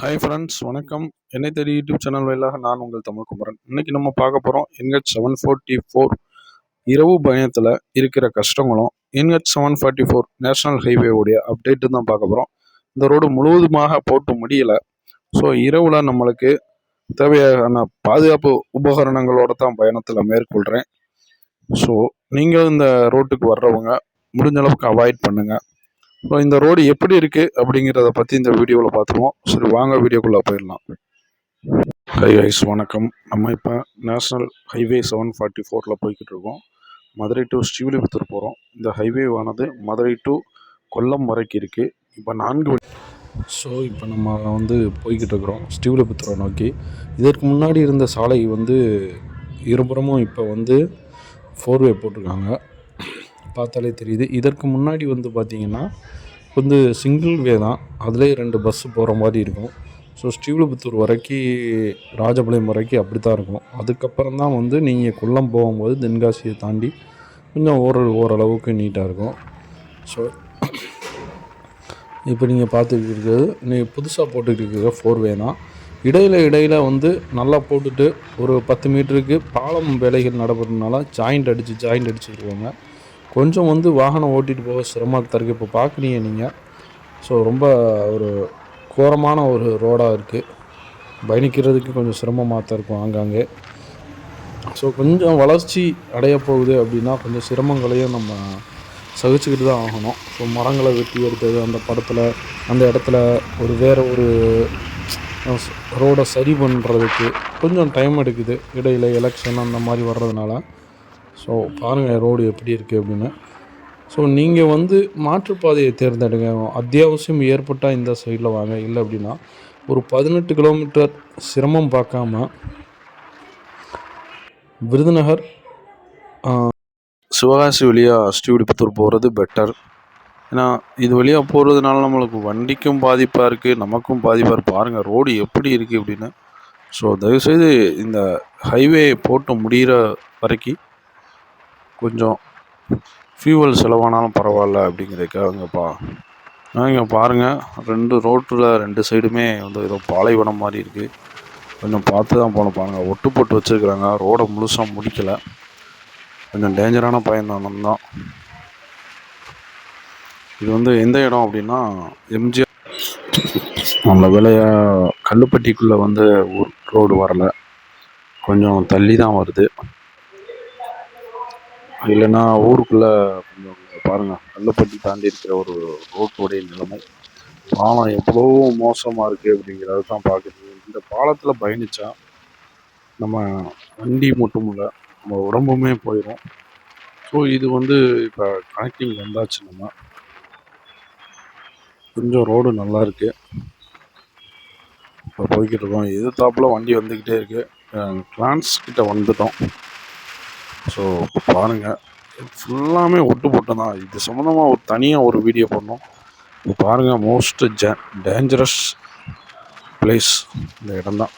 Hi friends வணக்கம். என்னை தேடி யூடியூப் சேனல் வாயிலாக நான் உங்கள் தமிழ் குமரன். இன்னைக்கு நம்ம பார்க்க போகிறோம் என்ஹெச் செவன் ஃபோர்ட்டி ஃபோர் இரவு பயணத்தில் இருக்கிற கஷ்டங்களும் NH seven forty four national ஹைவேவுடைய update தான் பார்க்க போகிறோம் இந்த ரோடு முழுவதுமாக போட்டு முடியல. ஸோ இரவில் நம்மளுக்கு தேவையான பாதுகாப்பு உபகரணங்களோட தான் பயணத்தில் மேற்கொள்கிறேன் ஸோ நீங்கள் இந்த ரோட்டுக்கு வர்றவங்க முடிஞ்ச அளவுக்கு அவாய்ட் பண்ணுங்கள் இந்த ரோடு எப்படி இருக்குது அப்படிங்கிறத பற்றி இந்த வீடியோவில் பார்த்துருவோம். சரி வாங்க வீடியோக்குள்ளே போயிடலாம். ஹை ஐஸ் வணக்கம். நம்ம இப்போ நேஷ்னல் ஹைவே செவன் ஃபார்ட்டி ஃபோரில் போய்கிட்டு இருக்கோம். மதுரை டு ஸ்ரீவில்லிபுத்தூர் போகிறோம் இந்த ஹைவேவானது மதுரை டு கொல்லம் வரைக்கும் இருக்குது இப்போ நான்கு ஸோ இப்போ நம்ம வந்து போய்கிட்டு இருக்கிறோம் ஸ்ரீவில்லிபுத்தூரை நோக்கி. இதற்கு முன்னாடி இருந்த சாலை வந்து இருபுறமும் இப்போ வந்து ஃபோர்வே போட்டிருக்காங்க. பார்த்தாலே தெரியுது. இதற்கு முன்னாடி வந்து பார்த்திங்கன்னா வந்து சிங்கிள் வே தான். அதுலேயே ரெண்டு பஸ்ஸு போகிற மாதிரி இருக்கும். ஸோ ஸ்ரீவில்லிபுத்தூர் வரைக்கும் ராஜபாளையம் வரைக்கும் அப்படி தான் இருக்கும். அதுக்கப்புறம் தான் வந்து நீங்கள் கொல்லம் போகும்போது தென்காசியை தாண்டி கொஞ்சம் ஓர ஓரளவுக்கு நீட்டாக இருக்கும். ஸோ இப்போ நீங்கள் பார்த்துக்கிட்டு இருக்கிறது நீங்கள் புதுசாக போட்டுக்கிட்டு இருக்கிற ஃபோர் வே தான். இடையில இடையில் வந்து நல்லா போட்டுட்டு ஒரு பத்து மீட்டருக்கு பாலம் வேலைகள் நடப்படுறதுனால ஜாயிண்ட் அடித்து ஜாயிண்ட் அடிச்சுருவாங்க. கொஞ்சம் வந்து வாகனம் ஓட்டிகிட்டு போக சிரமமாக இருக்குது இப்போ பார்க்குறீங்க நீங்கள் ஸோ ரொம்ப ஒரு கோரமான ஒரு ரோடாக இருக்குது பயணிக்கிறதுக்கு கொஞ்சம் சிரமமாக தான் இருக்கும் ஆங்காங்கே. ஸோ கொஞ்சம் வளர்ச்சி அடைய போகுது அப்படின்னா கொஞ்சம் சிரமங்களையும் நம்ம சகிச்சுக்கிட்டு தான் ஆகணும். ஸோ மரங்களை வெட்டி எடுத்தது அந்த படத்தில் அந்த இடத்துல ஒரு வேறு ஒரு ரோடை சரி பண்ணுறதுக்கு கொஞ்சம் டைம் எடுக்குது. இடையில் எலெக்ஷன் அந்த மாதிரி வர்றதுனால. ஸோ பாருங்கள் ரோடு எப்படி இருக்குது அப்படின்னு. ஸோ நீங்கள் வந்து மாற்றுப்பாதையை தேர்ந்தெடுங்க. அத்தியாவசியம் ஏற்பட்டால் இந்த சைடில் வாங்க. இல்லை அப்படின்னா ஒரு பதினெட்டு கிலோமீட்டர் சிரமம் பார்க்காம விருதுநகர் சிவகாசி வழியாக ஸ்ரீவில்லிபுத்தூர் போகிறது பெட்டர் ஏன்னா இது வழியாக போகிறதுனால நம்மளுக்கு வண்டிக்கும் பாதிப்பாக இருக்குது நமக்கும் பாதிப்பாக இருக்குது பாருங்கள் ரோடு எப்படி இருக்குது அப்படின்னு. ஸோ தயவுசெய்து இந்த ஹைவே போட்டு முடிகிற வரைக்கும் கொஞ்சம் ஃபியூவல் செலவானாலும் பரவாயில்ல அப்படிங்கிறதுக்காகப்பா இங்கே பாருங்கள் ரெண்டு ரோட்டில் ரெண்டு சைடுமே வந்து ஏதோ பாலைவனம் மாதிரி இருக்குது கொஞ்சம் பார்த்து தான் போகணும் பாருங்கள் ஒட்டு போட்டு வச்சுருக்குறாங்க ரோடை முழுசாக முடிக்கலை. கொஞ்சம் டேஞ்சரான பயணம் தான் இது வந்து எந்த இடம் அப்படின்னா எம்ஜிஆர் நல்ல வேலையாக கல்லுப்பட்டிக்குள்ளே வந்து ரோடு வரலை. கொஞ்சம் தள்ளி தான் வருது. இல்லைன்னா ஊருக்குள்ளே கொஞ்சம் பாருங்கள் கல்லுப்பட்டி தாண்டி இருக்கிற ஒரு ரோட்டோடைய நிலைமை. பாலம் எவ்வளோ மோசமாக இருக்குது அப்படிங்கிறத தான் பார்க்குறது இந்த பாலத்தில் பயணித்தா நம்ம வண்டி மட்டும் இல்லை நம்ம உடம்புமே போயிடும் ஸோ இது வந்து இப்போ கனெக்டிங் வந்தாச்சு நம்ம. கொஞ்சம் ரோடு நல்லா இருக்குது இப்போ போய்கிட்டு இருக்கோம். எதிர்த்தாப்பில் வண்டி வந்துக்கிட்டே இருக்குது கிளான்ஸ் கிட்ட வந்துட்டோம். ஸோ பாருங்கள் ஃபுல்லாமே ஒட்டு போட்டு தான் இது சம்மந்தமாக ஒரு தனியாக ஒரு வீடியோ பண்ணோம். இப்போ பாருங்கள் மோஸ்ட் ஜ டேஞ்சரஸ் பிளேஸ் இந்த இடம்தான்.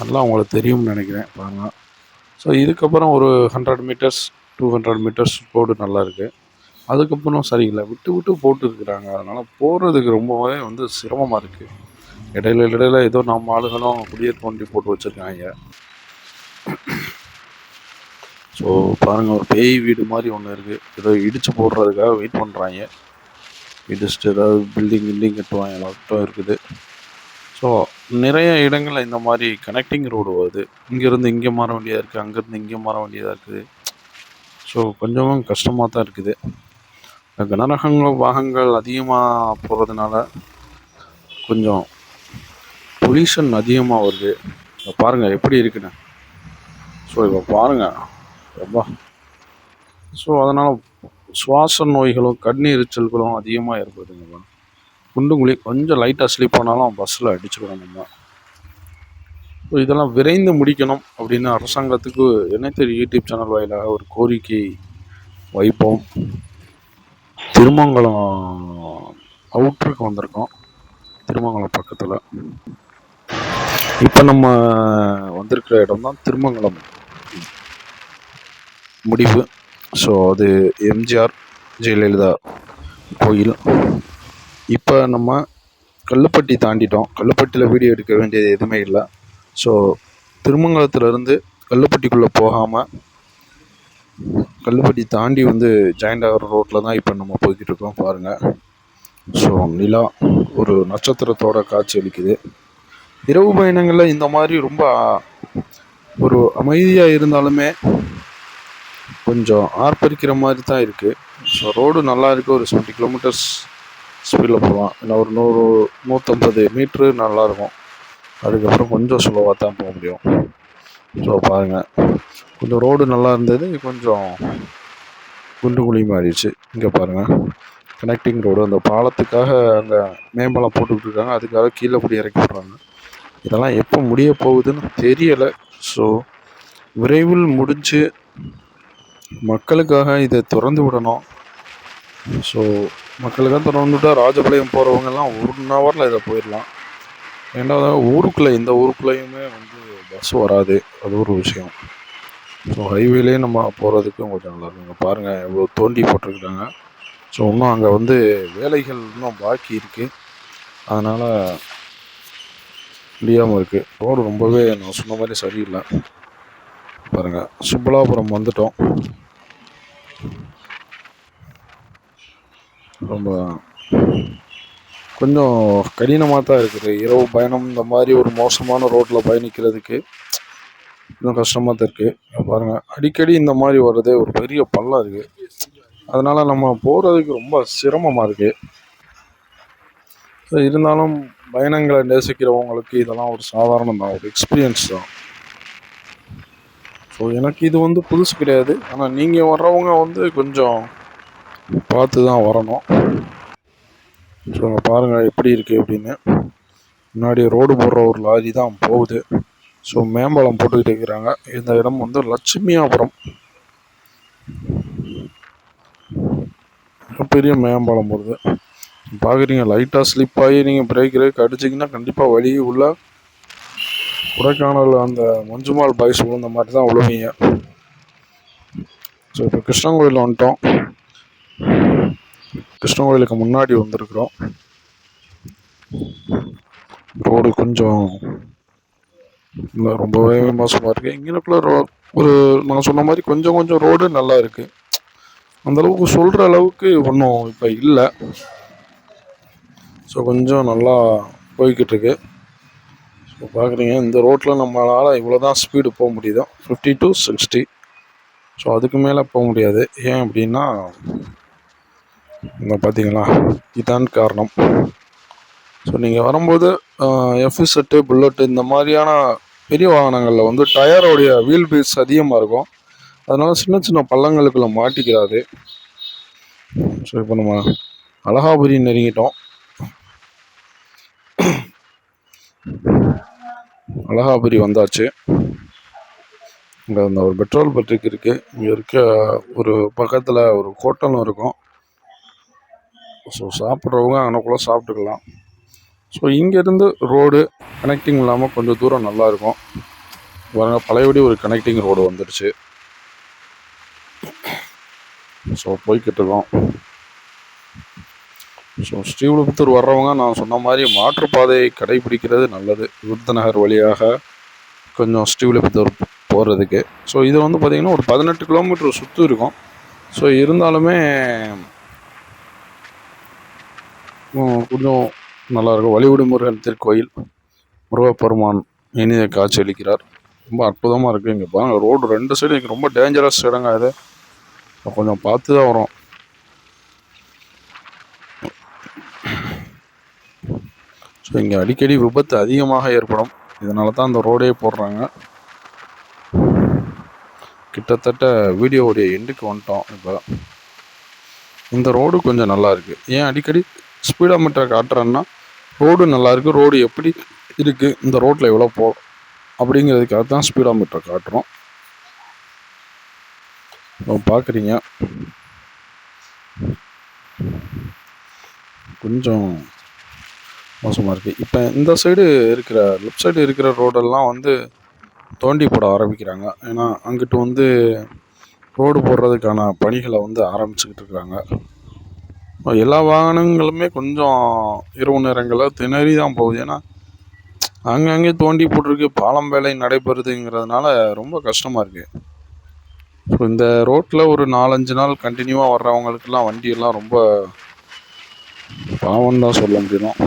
நல்லா உங்களுக்கு தெரியும்னு நினைக்கிறேன் பாருங்கள் ஸோ இதுக்கப்புறம் ஒரு hundred metres two hundred metres road நல்லா இருக்குது அதுக்கப்புறம் சரியில்லை விட்டு விட்டு போட்டு இருக்கிறாங்க அதனால் போகிறதுக்கு ரொம்பவே வந்து சிரமமாக இருக்குது இடையில இடையில ஏதோ நம்ம ஆளுகளும் குடியேற்ற வண்டி போட்டு வச்சுருக்காங்க. ஸோ பாருங்கள் ஒரு பேய் வீடு மாதிரி ஒன்று இருக்குது ஏதோ இடித்து போடுறதுக்காக வெயிட் பண்ணுறாங்க இடிச்சுட்டு ஏதாவது பில்டிங் கில்டிங் கட்டுவாங்க எல்லாட்டும் இருக்குது. ஸோ நிறைய இடங்களில் இந்த மாதிரி கனெக்டிங் ரோடு வருது. இங்கேருந்து இங்கே மாற வேண்டியதாக இருக்குது அங்கேருந்து இங்கே மாற வேண்டியதாக இருக்குது. ஸோ கொஞ்சமும் கஷ்டமாக தான் இருக்குது. கனரகங்கள் வாகங்கள் அதிகமாக போகிறதுனால கொஞ்சம் பொல்யூஷன் அதிகமாக வருது. பாருங்கள் எப்படி இருக்குன்னு. ஸோ இப்போ பாருங்கள் ரொம்ப ஸோ அதனால் சுவாச நோய்களும் கண்ணீர் எரிச்சல்களும் அதிகமாக ஏற்படுதுங்க குண்டுங்குழி கொஞ்சம் லைட்டாக ஸ்லீப் பண்ணாலும் பஸ்ஸில் அடிச்சுக்கணும் நம்ம ஸோ இதெல்லாம் விரைந்து முடிக்கணும் அப்படின்னு அரசாங்கத்துக்கு என்ன யூடியூப் சேனல் வாயிலாக ஒரு கோரிக்கை வைப்போம். திருமங்கலம் அவுட்ருக்கு வந்திருக்கோம். திருமங்கலம் பக்கத்தில். இப்போ நம்ம வந்திருக்கிற இடம் தான் திருமங்கலம். முடிவு. ஸோ அது எம்ஜிஆர் ஜெயலலிதா கோயில். இப்போ நம்ம கல்லுப்பட்டி தாண்டிட்டோம். கல்லுப்பட்டியில் வீடியோ எடுக்க வேண்டியது எதுவுமே இல்லை. ஸோ திருமங்கலத்துலேருந்து கல்லுப்பட்டிக்குள்ளே போகாமல் கல்லுப்பட்டி தாண்டி வந்து ஜாயிண்ட் ஆகிற ரோட்டில் தான் இப்போ நம்ம போய்கிட்டு இருக்கோம் பாருங்கள் ஸோ நிலா ஒரு நட்சத்திரத்தோட காட்சி அளிக்குது. இரவு பயணங்களில் இந்த மாதிரி ரொம்ப ஒரு அமைதியாக இருந்தாலுமே கொஞ்சம் ஆர்ப்பரிக்கிற மாதிரி தான் இருக்குது ஸோ ரோடு நல்லா இருக்குது ஒரு செவன்ட்டி கிலோமீட்டர்ஸ் ஸ்பீடில் போகலாம். இல்லை ஒரு நூறு நூற்றம்பது மீட்ரு நல்லாயிருக்கும் அதுக்கப்புறம் கொஞ்சம் ஸ்லோவாக தான் போக முடியும். ஸோ பாருங்கள் கொஞ்சம் ரோடு நல்லா இருந்தது. கொஞ்சம் குண்டு குழி மாறிடுச்சு. இங்கே பாருங்கள் கனெக்டிங் ரோடு அந்த பாலத்துக்காக அங்கே மேம்பாலம் போட்டுக்கிட்டு இருக்காங்க. அதுக்காக கீழே கூடி இறக்கி விட்றாங்க. இதெல்லாம் எப்போ முடிய போகுதுன்னு தெரியலை. ஸோ விரைவில் முடிஞ்சு மக்களுக்காக இதை திறந்து விடணும். ஸோ மக்களுக்காக திறந்து விட்டால் ராஜபாளையம் போகிறவங்கெல்லாம் ஒன் ஹவரில் இதை போயிடலாம். ரெண்டாவது ஊருக்குள்ளே இந்த ஊருக்குள்ளேயுமே வந்து பஸ் வராது. அது ஒரு விஷயம். ஸோ ஹைவேலேயே நம்ம போகிறதுக்கும் கொஞ்சம் நல்லா இருக்குங்க பாருங்கள் எவ்வளோ தோண்டி போட்டிருக்காங்க. ஸோ இன்னும் அங்கே வந்து வேலைகள் இன்னும் பாக்கி இருக்குது அதனால் முடியாமல் இருக்குது ரோடு ரொம்பவே நான் சொன்ன மாதிரி சரியில்லை. பாருங்கள் சுப்பலாபுரம் வந்துட்டோம். ரொம்ப கொஞ்சம் கடினமாக தான் இருக்குது. இரவு பயணம் இந்த மாதிரி ஒரு மோசமான ரோட்டில் பயணிக்கிறதுக்கு இன்னும் கஷ்டமாக தான் இருக்குது பாருங்கள் அடிக்கடி இந்த மாதிரி வர்றதே ஒரு பெரிய பள்ளம் இருக்குது அதனால் நம்ம போகிறதுக்கு ரொம்ப சிரமமாக இருக்குது இருந்தாலும் பயணங்களை நேசிக்கிறவங்களுக்கு இதெல்லாம் ஒரு சாதாரணம் தான் ஒரு எக்ஸ்பீரியன்ஸ் தான். ஸோ எனக்கு இது வந்து புதுசு கிடையாது. ஆனால் நீங்கள் வர்றவங்க வந்து கொஞ்சம் பார்த்து தான் வரணும். ஸோ அங்கே பாருங்கள் எப்படி இருக்குது அப்படின்னு. முன்னாடி ரோடு போடுற ஒரு லாரி தான் போகுது. ஸோ மேம்பாலம் போட்டுக்கிட்டு இருக்கிறாங்க. இந்த இடம் வந்து லட்சுமியாபுரம். பெரிய மேம்பாலம் போடுது. பார்க்குறீங்க லைட்டாக ஸ்லிப் ஆகி நீங்கள் பிரேக் பிரேக் அடிச்சிங்கன்னா கண்டிப்பாக வழி உள்ள கொடைக்கானலில் அந்த மஞ்சுமால் பாய்ஸ் விழுந்த மாதிரி தான் விழுவீங்க ஸோ இப்போ கிருஷ்ணங்கோயில் வந்துட்டோம். கிருஷ்ணங்கோயிலுக்கு முன்னாடி வந்திருக்கிறோம். ரோடு கொஞ்சம் இல்லை ரொம்பவே மோசமாக இருக்குது இங்கேனுக்குள்ள ரோ ஒரு நான் சொன்ன மாதிரி கொஞ்சம் கொஞ்சம் ரோடு நல்லா இருக்குது அந்தளவுக்கு சொல்கிற அளவுக்கு ஒன்றும் இப்போ இல்லை. ஸோ கொஞ்சம் நல்லா போய்கிட்டு இருக்கு. இப்போ பார்க்குறீங்க இந்த ரோட்டில் நம்மளால் இவ்வளோ தான் ஸ்பீடு போக முடியுதோ ஃபிஃப்டி டு சிக்ஸ்டி ஸோ அதுக்கு மேலே போக முடியாது. ஏன் அப்படின்னா இந்த பார்த்தீங்களா இதான் காரணம். ஸோ நீங்கள் வரும்போது எஃப்இசெட்டு புல்லட்டு இந்த மாதிரியான பெரிய வாகனங்களில் வந்து டயரோடைய வீல் பீஸ் அதிகமாக இருக்கும். அதனால் சின்ன சின்ன பள்ளங்களுக்குள்ள மாட்டிக்கிறாரு. ஸோ இப்போ நம்ம அழகாபுரி நெருங்கிட்டோம். அழகாபுரி வந்தாச்சு. இங்கே அந்த ஒரு பெட்ரோல் பட்ரிக் இருக்குது இங்கே இருக்க ஒரு பக்கத்தில் ஒரு ஹோட்டலும் இருக்கும். ஸோ சாப்பிட்றவங்க அங்கனக்குள்ளே சாப்பிட்டுக்கலாம். ஸோ இங்கேருந்து ரோடு கனெக்டிங் இல்லாமல் கொஞ்சம் தூரம் நல்லாயிருக்கும் பாருங்க பழையபடி ஒரு கனெக்டிங் ரோடு வந்துடுச்சு. ஸோ போய்கிட்டு இருக்கோம். ஸோ ஸ்ரீவில்லிபுத்தூர் வர்றவங்க நான் சொன்ன மாதிரி மாற்றுப்பாதையை கடைபிடிக்கிறது நல்லது. விருதுநகர் வழியாக கொஞ்சம் ஸ்ரீவில்லிபுத்தூர் போகிறதுக்கு ஸோ இது வந்து பார்த்திங்கன்னா ஒரு பதினெட்டு கிலோமீட்டர் சுற்றி இருக்கும். ஸோ இருந்தாலுமே கொஞ்சம் நல்லாயிருக்கும் வழிவிடு முருகன் திருக்கோயில் முருகப்பெருமான் இனிய காட்சி அளிக்கிறார். ரொம்ப அற்புதமாக இருக்குது இங்கே பாருங்க. ரோடு ரெண்டு சைடு இங்கே ரொம்ப டேஞ்சரஸ் இடங்க இது. கொஞ்சம் பார்த்து தான் வரும். ஸோ இங்கே அடிக்கடி விபத்து அதிகமாக ஏற்படும். இதனால தான் அந்த ரோடே போடுறாங்க. கிட்டத்தட்ட வீடியோவுடைய எண்டுக்கு வந்துட்டோம் இப்போ. இந்த ரோடு கொஞ்சம் நல்லா இருக்குது ஏன் அடிக்கடி ஸ்பீடோமீட்டர் காட்டுறேன்னா ரோடு நல்லா இருக்குது ரோடு எப்படி இருக்குது இந்த ரோட்டில் எவ்வளோ போ அப்படிங்கிறதுக்காக தான் ஸ்பீடோமீட்டர் காட்டுறோம். இப்போ பார்க்குறீங்க கொஞ்சம் மோசமாக இருக்குது இப்போ இந்த சைடு இருக்கிற லெஃப்ட் சைடு இருக்கிற ரோடெல்லாம் வந்து தோண்டி போட ஆரம்பிக்கிறாங்க. ஏன்னா அங்கிட்டு வந்து ரோடு போடுறதுக்கான பணிகளை வந்து ஆரம்பிச்சுக்கிட்டு இருக்கிறாங்க எல்லா வாகனங்களுமே கொஞ்சம் இரவு நேரங்களில் திணறி தான் போகுது. ஏன்னா அங்கங்கே தோண்டி போட்டிருக்கு பாலம் வேலை நடைபெறுதுங்கிறதுனால ரொம்ப கஷ்டமாக இருக்குது ஸோ இந்த ரோட்டில் ஒரு நாலஞ்சு நாள் கண்டினியூவாக வர்றவங்களுக்கெல்லாம் வண்டியெல்லாம் ரொம்ப பாவம் தான் சொல்ல முடியும்.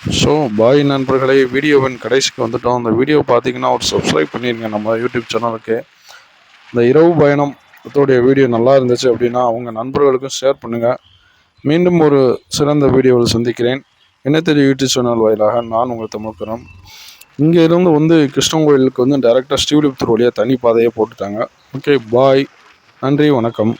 ஸோ பாய் நண்பர்களே வீடியோவின் கடைசிக்கு வந்துட்டோம். அந்த வீடியோ பார்த்தீங்கன்னா ஒரு சப்ஸ்கிரைப் பண்ணிடுங்க நம்ம யூடியூப் சேனலுக்கு இந்த இரவு பயணம் அத்தோடைய வீடியோ நல்லா இருந்துச்சு அப்படின்னா அவங்க நண்பர்களுக்கும் ஷேர் பண்ணுங்கள் மீண்டும் ஒரு சிறந்த வீடியோவில் சந்திக்கிறேன். என்ன தெரியும் யூடியூப் சேனல் வாயிலாக நான் உங்கள் தமிழ்கிறோம் இங்கே இருந்து வந்து கிருஷ்ணன் கோயிலுக்கு வந்து டேரெக்டாக ஸ்ரீவில்லிபுத்தூர் வழியாக தனி பாதையை போட்டுட்டாங்க. ஓகே பாய் நன்றி வணக்கம்.